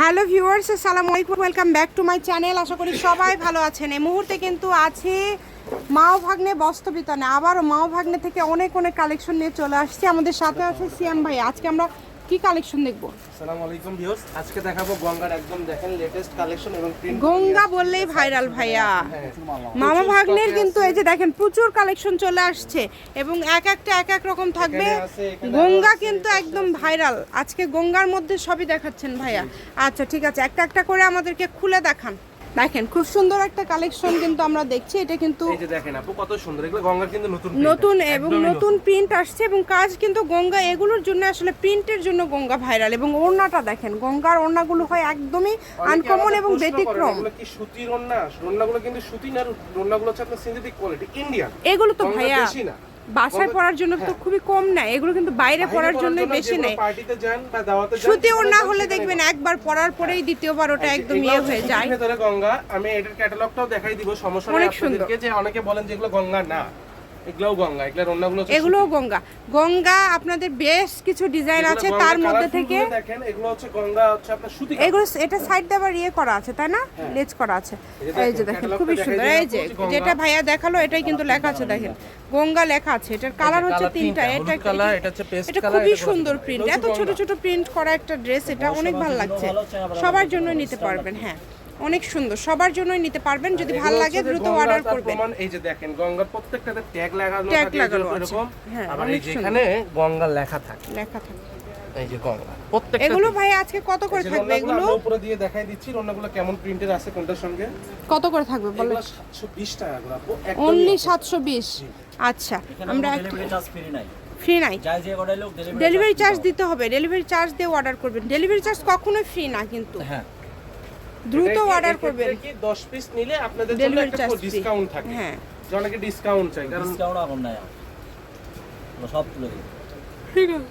Hello viewers, আসসালামু আলাইকুম, welcome back to my channel. আশা করি সবাই ভালো আছেন। এই মুহূর্তে কিন্তু আছে মাও ভাগ্নে বস্তবিতানে আবারও মাও ভাগ্নে থেকে অনেক অনেক কালেকশন নিয়ে চলে আসছি। আমাদের সাথে আছে সিয়াম ভাই। আজকে আমরা কি কালেকশন দেখব? আসসালামু আলাইকুম ভিউয়ার্স আজকে দেখাবো গঙ্গার একদম দেখেন লেটেস্ট কালেকশন এবং প্রিন্ট গঙ্গা বললেই ভাইরাল ভাইয়া। মামা ভাগ্নের কিন্তু এই যে দেখেন প্রচুর কালেকশন চলে আসছে এবং এক একটা এক এক রকম থাকবে। গঙ্গা কিন্তু একদম ভাইরাল আজকে গঙ্গার মধ্যে সবই দেখাচ্ছেন ভাইয়া। আচ্ছা ঠিক আছে। একটা একটা করে আমাদেরকে খুলে দেখান। দেখেন খুব সুন্দর একটা কালেকশন কিন্তু আমরা দেখছি। এটা কিন্তু এই যে দেখেন আপু কত সুন্দর। এগুলো গঙ্গার কিন্তু নতুন নতুন এবং নতুন। প্রিন্ট আসছে এবং কাজ কিন্তু গঙ্গা এগুলোর জন্য আসলে প্রিন্টের জন্য গঙ্গা ভাইরাল এবং ওড়নাটা দেখেন গঙ্গার ওড়নাগুলো হয় একদমই আনকমন এবং ব্যতিক্রম। এগুলো কি সুতির ওন্না ওন্নাগুলো কিন্তু সুতি না ওন্নাগুলো হচ্ছে আপনার সিনথেটিক কোয়ালিটি ইন্ডিয়ান এগুলো তো ভাইয়া না। বাসায় পড়ার জন্য তো হ্যাঁ। খুবই কম নেয় এগুলো কিন্তু বাইরে পড়ার জন্য বেশি নেয়। পার্টিতে যান বা দাওয়াতে যান সুতি যেখানে ওড়না হলে দেখবেন একবার পড়ার পরেই দ্বিতীয়বার ওটা একদম ইয়ে হয়ে যায়। গঙ্গা আমি এটার ক্যাটালগটাও দেখাই দিব সমস্যা অনেক সুন্দর। যে অনেকে বলেন যেগুলো গঙ্গা না। এগুলোও গঙ্গা এগুলোর ওন্নাগুলো এগুলোও গঙ্গা। গঙ্গা আপনাদের বেশ কিছু ডিজাইন আছে তার মধ্যে থেকে দেখেন এগুলো হচ্ছে গঙ্গা হচ্ছে আপনার সুতি এগুলো এটা সাইড দেবার ইয়ে করা আছে তাই না? লেজ করা আছে। এই যে দেখেন, খুবই সুন্দর। এই যে যেটা ভাইয়া দেখাল এটাই কিন্তু লেখা আছে দেখেন। গঙ্গা লেখা আছে এটার কালার হচ্ছে তিনটা এটা colour, এটা হচ্ছে paste এটা খুবই সুন্দর প্রিন্ট এত ছোট ছোট প্রিন্ট করা একটা ড্রেস এটা অনেক ভালো লাগছে। সবার জন্য নিতে পারবেন হ্যাঁ। অনেক সুন্দর। সবার জন্যই নিতে পারবেন যদি ভালো লাগে দ্রুত অর্ডার করবেন। এই যে দেখেন গঙ্গার প্রত্যেকটাতে ট্যাগ লাগানো থাকে লাগানো এরকম। হ্যাঁ, আবার এই যে এখানে গঙ্গা লেখা থাকে। লেখা থাকে। এই যে গঙ্গা প্রত্যেকটা এগুলো ভাই আজকে কত করে থাকবে এগুলো? উপরে দিয়ে দেখাই দিচ্ছি রান্নাগুলো কেমন প্রিন্টের আছে কোনটার সঙ্গে? কত করে থাকবে বলো 720 টাকা করে আপু একদমই অনলি offer। সাতশো বিশ? আচ্ছা আমরা একটা ফ্রি নাই। ফ্রি নাই? যাই যে অর্ডার লোক ডেলিভারি ডেলিভারি চার্জ দিতে হবে। ডেলিভারি চার্জ দিয়ে অর্ডার করবেন। ডেলিভারি চার্জ কখনোই ফ্রি না কিন্তু। হ্যাঁ। দ্রুত অর্ডার করবেন। কি 10 পিস নিলে আপনাদের জন্য একটা ডিসকাউন্ট থাকে। হ্যাঁ। যে অনেকে ডিসকাউন্ট চাই কারণ ডিসকাউন্ট এখন নাই। সব তুলে দিই। ঠিক আছে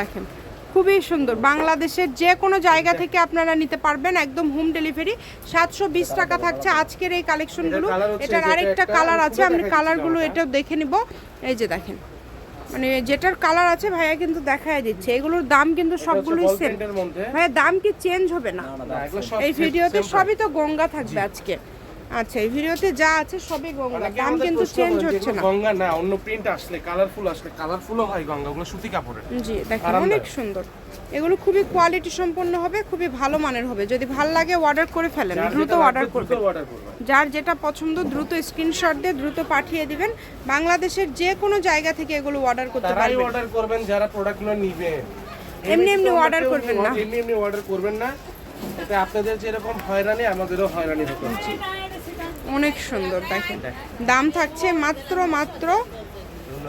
দেখেন খুবই সুন্দর। বাংলাদেশের যে কোনো জায়গা থেকে আপনারা নিতে পারবেন একদম হোম ডেলিভারি সাতশো বিশ টাকা থাকছে আজকের এই কালেকশনগুলো এটার এটার আরেকটা কালার আছে আমি কালারগুলো এটাও দেখে নিব। এই যে দেখেন মানে যেটার কালার আছে ভাইয়া কিন্তু দেখায় দিচ্ছে। এগুলোর দাম কিন্তু সবগুলোই সেম ভাইয়া দাম কি চেঞ্জ হবে না? এই ভিডিওতে সবই তো গঙ্গা থাকবে আজকে। আচ্ছা এই ভিডিওতে যা আছে সবই গঙ্গা। দাম কিন্তু চেঞ্জ হচ্ছে না। গঙ্গা না অন্য প্রিন্ট আসলে কালারফুল আসলে কালারফুলও হয় গঙ্গা ওগুলো সুতি কাপড়ের। জি দেখেন অনেক সুন্দর। এগুলো খুবই কোয়ালিটি সম্পন্ন হবে খুবই ভালো মানের হবে। যদি ভালো লাগে অর্ডার করে ফেলেন দ্রুত অর্ডার করবেন। অর্ডার যার যেটা পছন্দ দ্রুত স্ক্রিনশট দিয়ে দ্রুত পাঠিয়ে দিবেন। বাংলাদেশের যে কোনো জায়গা থেকে এগুলো অর্ডার করতে তারাই পারবেন। অর্ডার করবেন যারা প্রোডাক্টগুলো নিবেন। এমনি এমনি কেউ করবেন না। এমনি এমনি অর্ডার করবেন না। এতে আপনাদের যেরকম হয়রানি আমাদেরও হয়রানি হতো অনেক সুন্দর দেখেন। দাম থাকছে মাত্র মাত্র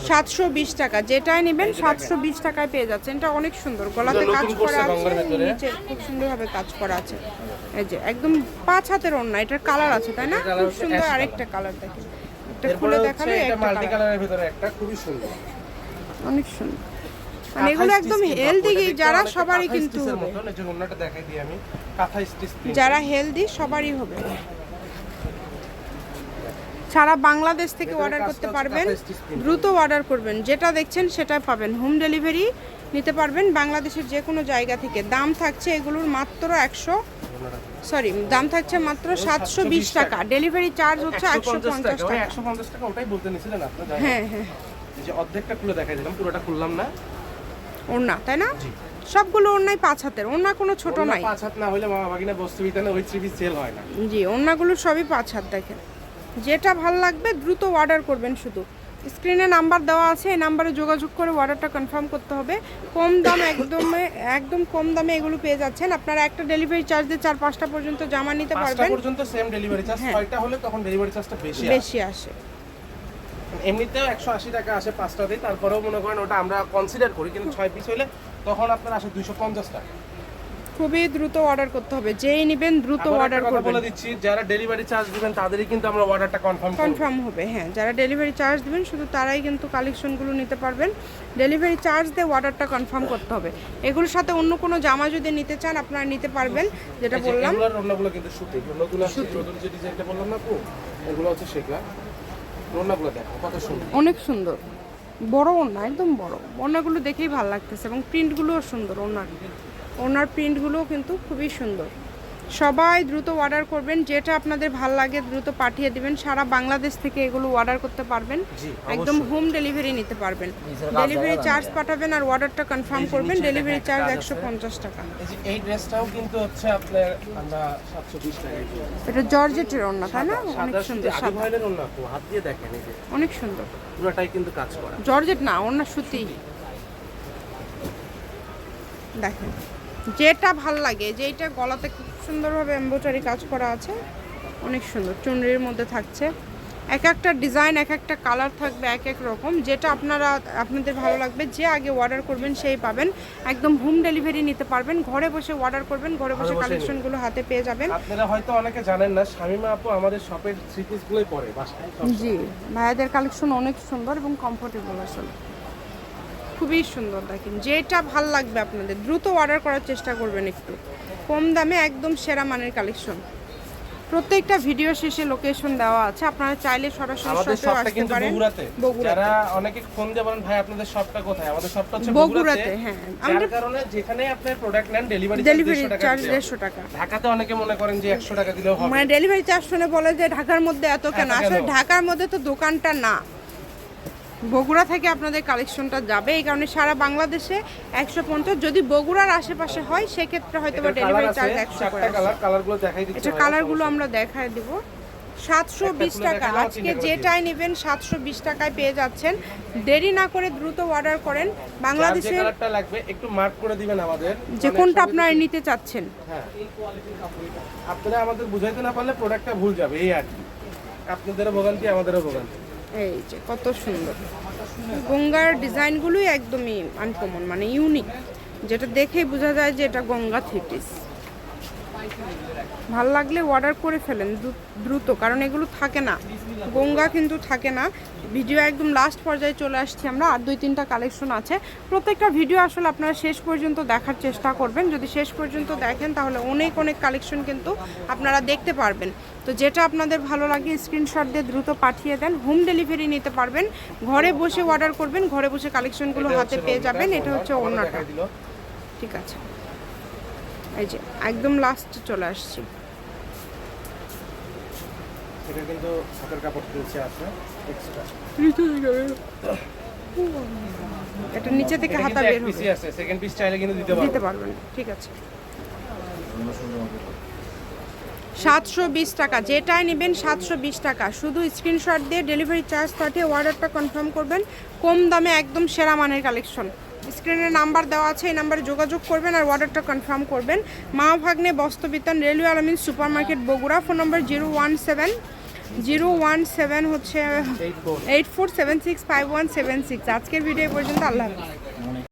সাতশো বিশ টাকা। যেটাই নেবেন সাতশো বিশ টাকায় পেয়ে যাচ্ছেন। এটা অনেক সুন্দর। গলাতে কাজ করা আছে নিচে খুব সুন্দরভাবে কাজ করা আছে। এই যে একদম পাঁচ হাতের ওড়না এটার কালার আছে তাই না? খুব সুন্দর আরেকটা কালার দেখেন। এটা খুলে দেখালে একটা মাল্টি। কালারের ভিতরে একটা খুবই সুন্দর। অনেক সুন্দর। মানে এগুলো একদম হেলদি যারা সবারই কিন্তু যারা হেলদি সবারই হবে। সারা বাংলাদেশ থেকে অর্ডার করতে পারবেন। দ্রুত অর্ডার করবেন যেটা দেখছেন সেটা পাবেন। হোম ডেলিভারি নিতে পারবেন বাংলাদেশের যে কোনো জায়গা থেকে। দাম থাকছে এগুলোর মাত্র একশো সরি দাম থাকছে মাত্র সাতশো বিশ টাকা। ডেলিভারি চার্জ হচ্ছে একশো পঞ্চাশ টাকা। একশো পঞ্চাশ টাকা ওটাই বলতে নিছিলেন আপনার হ্যাঁ হ্যাঁ। যে অর্ধেকটা খুলে দেখাই দিলাম পুরোটা খুললাম না। ওড়না তাই না? সবগুলো ওড়নাই পাঁচ হাতের ওড়না কোনো ছোট নাই। পাঁচ হাত না হলে মামা বাগিনা বস্তু বিতানে ওই থ্রি সেল হয় না। জি ওড়নাগুলো সবই পাঁচ হাত দেখেন। যেটা ভালো লাগবে দ্রুত অর্ডার করবেন শুধু। স্ক্রিনে নাম্বার দেওয়া আছে এই নাম্বারে যোগাযোগ করে অর্ডারটা কনফার্ম করতে হবে। কম দাম একদম একদম কম দামে এগুলো পেয়ে যাচ্ছেন। আপনারা একটা ডেলিভারি চার্জ দিয়ে চার পাঁচটা পর্যন্ত জামা নিতে পাঁচটা পারবেন। পর্যন্ত সেম ডেলিভারি চার্জ। ছয়টা হলে তখন ডেলিভারি চার্জটা বেশি বেশি আসে। এমনিতেও একশো আশি টাকা আসে পাঁচটাতেই তারপরেও মনে করেন ওটা আমরা কনসিডার করি কিন্তু ছয় পিস হলে তখন আপনার আসে দুইশো পঞ্চাশ টাকা। খুবই দ্রুত অর্ডার করতে হবে। যেই নেবেন দ্রুত অর্ডার করবেন। বলে দিচ্ছি যারা ডেলিভারি চার্জ দিবেন তাদেরই কিন্তু আমরা অর্ডারটা কনফার্ম কনফার্ম হবে হ্যাঁ। যারা ডেলিভারি চার্জ দিবেন শুধু তারাই কিন্তু কালেকশনগুলো নিতে পারবেন। ডেলিভারি চার্জ দিয়ে অর্ডারটা কনফার্ম করতে হবে। এগুলোর সাথে অন্য কোনো জামা যদি নিতে চান আপনারা নিতে পারবেন যেটা বললাম। রান্নাগুলো কিন্তু সুতি এগুলো নতুন যে ডিজাইনটা বললাম না এগুলো হচ্ছে সেগুলা। রান্নাগুলো দেখো কত সুন্দর। অনেক সুন্দর। বড় ওড়না একদম বড়। ওড়নাগুলো দেখেই ভালো লাগতেছে এবং প্রিন্টগুলোও সুন্দর ওড়নার ওড়নার প্রিন্টগুলোও কিন্তু খুবই সুন্দর। সবাই দ্রুত অর্ডার করবেন যেটা আপনাদের ভালো লাগে দ্রুত পাঠিয়ে দিবেন। সারা বাংলাদেশ থেকে এগুলো অর্ডার করতে পারবেন। একদম হোম ডেলিভারি নিতে পারবেন। ডেলিভারি চার্জ পাঠাবেন আর অর্ডারটা কনফার্ম করবেন। ডেলিভারি চার্জ একশো। পঞ্চাশ টাকা। এই ড্রেসটাও কিন্তু হচ্ছে আপনার আমরা সাতশো বিশ টাকায় এটা জর্জেটের ওড়না তাই না? অনেক সুন্দর হাত দিয়ে দেখেন অনেক সুন্দর। পুরোটাই কিন্তু কাজ করা। জর্জেট না ওড়না সুতি। দেখেন। যেটা ভালো লাগে যেটা গলাতে খুব সুন্দরভাবে এম্বোটারি কাজ করা আছে অনেক সুন্দর। চুনরির মধ্যে থাকছে। এক একটা ডিজাইন এক একটা কালার থাকবে এক এক রকম। যেটা আপনারা আপনাদের ভালো লাগবে যে আগে অর্ডার করবেন সেই পাবেন। একদম হোম ডেলিভারি নিতে পারবেন। ঘরে বসে অর্ডার করবেন ঘরে বসে কালেকশনগুলো হাতে পেয়ে যাবেন। আপনারা হয়তো অনেকে জানেন না শামিমা আপু আমাদের শপের থ্রি পিসগুলোই পরে বাসায়। জি ভাইয়াদের কালেকশন অনেক সুন্দর এবং কমফোর্টেবল আসলে। খুবই সুন্দর দেখেন। যেটা ভালো লাগবে আপনাদের দ্রুত অর্ডার করার চেষ্টা করবেন একটু। কম দামে একদম সেরা মানের কালেকশন প্রত্যেকটা ভিডিও শেষে লোকেশন দেওয়া আছে আপনারা চাইলে সরাসরি শপটা আসতে পারেন। বগুড়াতে। যারা অনেকে ফোন দিয়ে বলেন ভাই আপনাদের শপটা কোথায়? আমাদের শপটা হচ্ছে বগুড়াতে। হ্যাঁ। আমাদের কারণে যেখানে আপনি প্রোডাক্ট নেন ডেলিভারি ডেলিভারি চার্জ চার্জ টাকা দেড়শো ঢাকাতে অনেকে মনে করেন যে একশো টাকা দিলেও হবে। মানে ডেলিভারি চার্জ শুনে বলে যে ঢাকার মধ্যে এত কেন? আসলে ঢাকার মধ্যে তো দোকানটা না। বগুড়া থেকে আপনাদের কালেকশনটা যাবে। এই কারণে সারা বাংলাদেশে একশো পঞ্চাশ। যদি বগুড়ার আশেপাশে হয় সেক্ষেত্রে হয়তো বা ডেলিভারি চার্জ একশো করে এটা কালারগুলো আমরা দেখায় দিব। সাতশো বিশ টাকা। আজকে যেটাই নেবেন সাতশো বিশ টাকায় পেয়ে যাচ্ছেন। দেরি না করে দ্রুত অর্ডার করেন। যার যে বাংলাদেশের লাগবে একটু মার্ক করে দিবেন আমাদের। যে মানে কোনটা সবাই আপনারা নিতে চাচ্ছেন। হ্যাঁ। আপনারা আমাদের বুঝাইতে না পারলে প্রোডাক্টটা ভুল যাবে এই আর কি। আপনাদেরও ভোগান্তি আমাদেরও ভোগান্তি। এই যে, কত সুন্দর। গঙ্গার ডিজাইনগুলোই একদমই আনকমন মানে ইউনিক যেটা দেখেই বোঝা যায় যে এটা গঙ্গা থিটিস ভালো লাগলে অর্ডার করে ফেলেন দ্রু- দ্রুত কারণ এগুলো থাকে না। গঙ্গা কিন্তু থাকে না। ভিডিও একদম লাস্ট পর্যায়ে চলে আসছি আমরা আর দুই তিনটা কালেকশন আছে। প্রত্যেকটা ভিডিও আসলে আপনারা শেষ পর্যন্ত দেখার চেষ্টা করবেন। যদি শেষ পর্যন্ত দেখেন তাহলে অনেক অনেক কালেকশন কিন্তু আপনারা দেখতে পারবেন। তো যেটা আপনাদের ভালো লাগে স্ক্রিনশট দিয়ে দ্রুত পাঠিয়ে দেন। হোম ডেলিভারি নিতে পারবেন। ঘরে বসে অর্ডার করবেন ঘরে বসে কালেকশনগুলো হাতে পেয়ে যাবেন। এটা হচ্ছে দিল। ঠিক আছে। এই যে একদম লাস্ট চলে আসছি। এটা কিন্তু হাতের কাপড় নিচে আছে এক্সট্রা এটা নিচে থেকে হাতা বের হবে। আছে সেকেন্ড পিস চাইলে কিন্তু দিতে দিতে পারবেন ঠিক আছে। সাতশো বিশ টাকা যেটাই নেবেন সাতশো বিশ টাকা। শুধু স্ক্রিনশট দিয়ে ডেলিভারি চার্জ পাঠিয়ে অর্ডারটা কনফার্ম করবেন। কম দামে একদম সেরা মানের কালেকশন স্ক্রিনে নাম্বার দেওয়া আছে এই নাম্বারে যোগাযোগ করবেন আর অর্ডারটা কনফার্ম করবেন। মা ভাগ্নে বস্তবিতান রেলওয়ে আলমিন super market Bogura. Phone number zero one seven zero one seven হচ্ছে eight four seven six five one seven six আজকের ভিডিও পর্যন্ত আল্লাহ হাফিজ।